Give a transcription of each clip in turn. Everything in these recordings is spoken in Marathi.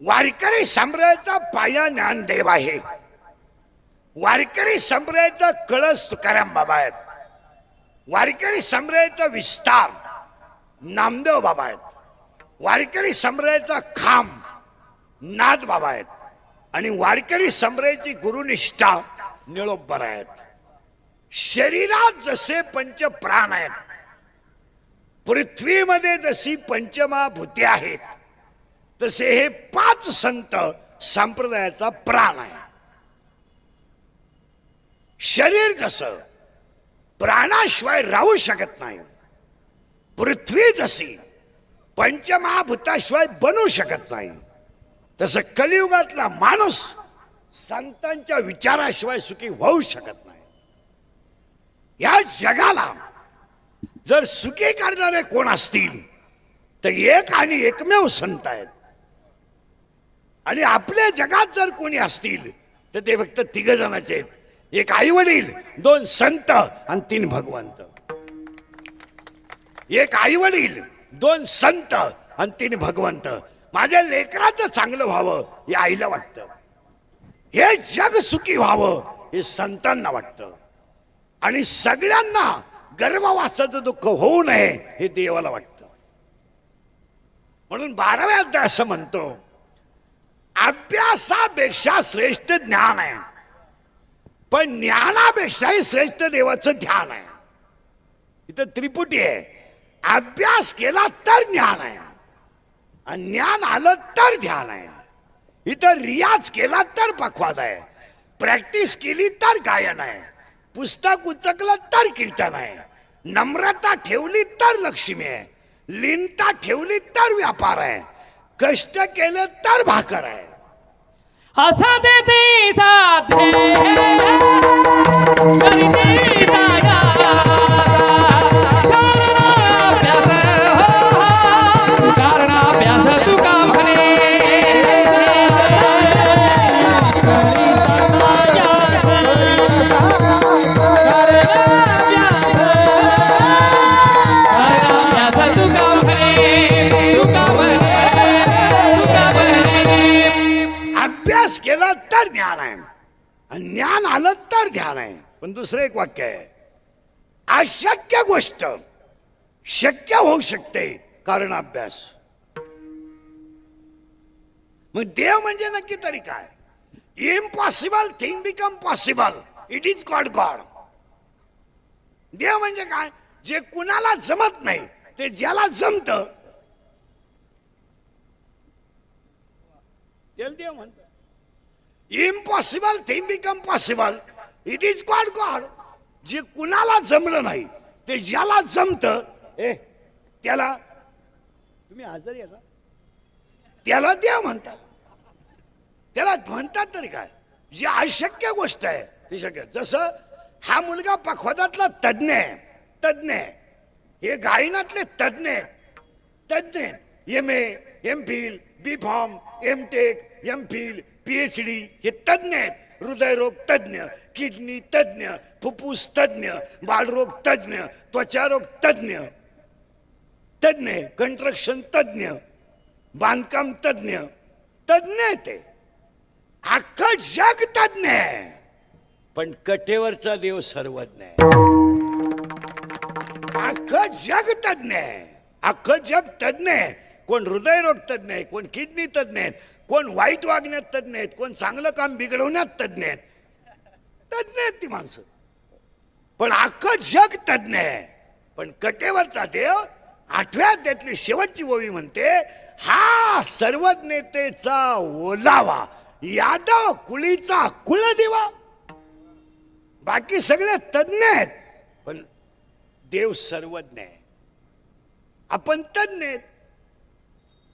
वारकरी संप्रदायाचा पाया ज्ञानदेव आहे. वारकरी संप्रदायाचा कळस तुकाराम बाबा आहेत. वारकरी संप्रदायाचा विस्तार नामदेव बाबा आहेत. वारकरी संप्रदायाचा खांब नाथ बाबा आहेत. आणि वारकरी संप्रदायाची गुरुनिष्ठा निळोबर आहेत. शरीरात जसे पंच प्राण आहेत पृथ्वीमध्ये जशी पंचमहाभूते आहेत तसे हे पाच संत संप्रदायाचा प्राण आहे. शरीर जसं प्राणाशिवाय राहू शकत नाही पृथ्वी जशी पंचमहाभूताशिवाय बनू शकत नाही तसं कलियुगातला माणूस संतांच्या विचाराशिवाय सुखी होऊ शकत नाही. या जगाला जर सुखी करणारे कोण असतील तर एक आणि एकमेव संत आहेत. आणि आपल्या जगात जर कोणी असतील तर ते फक्त तिघ जणांचे आहेत. एक आई वडील दोन संत आणि तीन भगवंत. एक आई वडील दोन संत आणि तीन भगवंत. माझ्या लेकराचं चांगलं व्हावं हे आईला वाटतं. हे जग सुखी व्हावं हे संतांना वाटतं. आणि सगळ्यांना गर्भवासाचं दुःख होऊ नये हे देवाला वाटतं. म्हणून बाराव्या अध्याय असं म्हणतो अभ्यासापेक्षा श्रेष्ठ ज्ञान आहे. पण ज्ञानापेक्षाही श्रेष्ठ देवाचं ध्यान आहे. इथं त्रिपुटी आहे. अभ्यास केला तर ज्ञान आहे. आणि ज्ञान आलं तर ध्यान आहे. इथं रियाज केला तर पखवाद आहे. प्रॅक्टिस केली तर गायन आहे. पुस्तक उचकलं तर कीर्तन आहे. नम्रता ठेवली तर लक्ष्मी आहे. लिनता ठेवली तर व्यापार आहे. कष्ट केले तर भाकर आहे. असा ते तर ज्ञान आहे. आणि ज्ञान आलं तर ध्यान आहे. पण दुसरं एक वाक्य आहे. अशक्य गोष्ट शक्य होऊ शकते कारण अभ्यास मग देव म्हणजे नक्की तरी काय? Impossible thing become possible it is god god देव म्हणजे काय? जे कुणाला जमत नाही ते ज्याला जमत त्याला देव म्हणतात. Impossible thing become possible it is god god जे कुणाला जमलं नाही ते ज्याला जमत ए त्याला तुम्ही हजर आहे का? त्याला देव म्हणतात. त्याला म्हणतात तरी काय? जी अशक्य गोष्ट आहे ती शक्य. जसं हा मुलगा पखवादातला तज्ज्ञ आहे तज्ज्ञ आहे. हे गायनातले तज्ज्ञ आहेत तज्ज्ञ M A M phil B pharm M tech M phil PhD हे तज्ज्ञ आहेत. हृदयरोग तज्ज्ञ किडनी तज्ज्ञ फुफ्फुस तज्ज्ञ बालरोग तज्ज्ञ त्वचारोग तज्ज्ञ तज्ज्ञ कंस्ट्रक्शन तज्ज्ञ बांधकाम तज्ज्ञ तज्ज्ञ आहे ते. अख्खं जग तज्ज्ञ आहे. पण कटेवरचा देव सर्वज्ञ आहे. अख्खं जग तज्ञ आहे. अख्खं जग तज्ञ आहे. कोण हृदयरोग तज्ञ आहे कोण किडनी तज्ज्ञ आहेत कोण वाईट वागण्यात तज्ञ आहेत कोण चांगलं काम बिघडवण्यात तज्ञ आहेत. तज्ज्ञ आहेत ती माणसं. पण अख्खं जग तज्ञ आहे. पण कटेवरचा देव आठव्या त्यातली शेवटची ओवी म्हणते हा सर्वज्ञतेचा ओलावा यादव कुळीचा कुलदिवा बाकी सगळे तज्ज्ञ आहेत पण देव सर्वज्ञ आहे. आपण तज्ञ आहेत.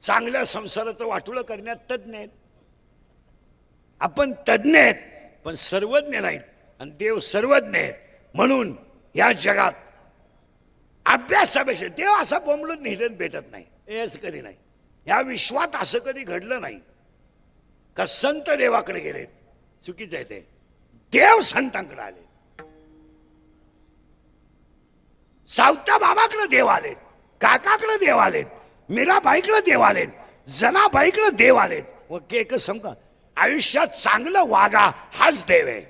चांगल्या संसाराचं वाटुळं करण्यात तज्ञ आहेत. आपण तज्ज्ञ आहेत पण सर्वज्ञ नाहीत. आणि देव सर्वज्ञ आहेत. म्हणून या जगात अभ्यासापेक्षा देव असा बोंबलून निधन भेटत नाही. हेच कधी नाही. या विश्वात असं कधी घडलं नाही. का संत देवाकडे गेलेत. चुकीचं आहे ते. देव संतांकडे आले सावता बाबाकडे देव आलेत. काकाकडे देव आलेत. मीराबाईकडं देव आलेत. जनाबाईकडे देव आलेत. ओके एकच सांग आयुष्यात चांगलं वागा हाच देव आहे.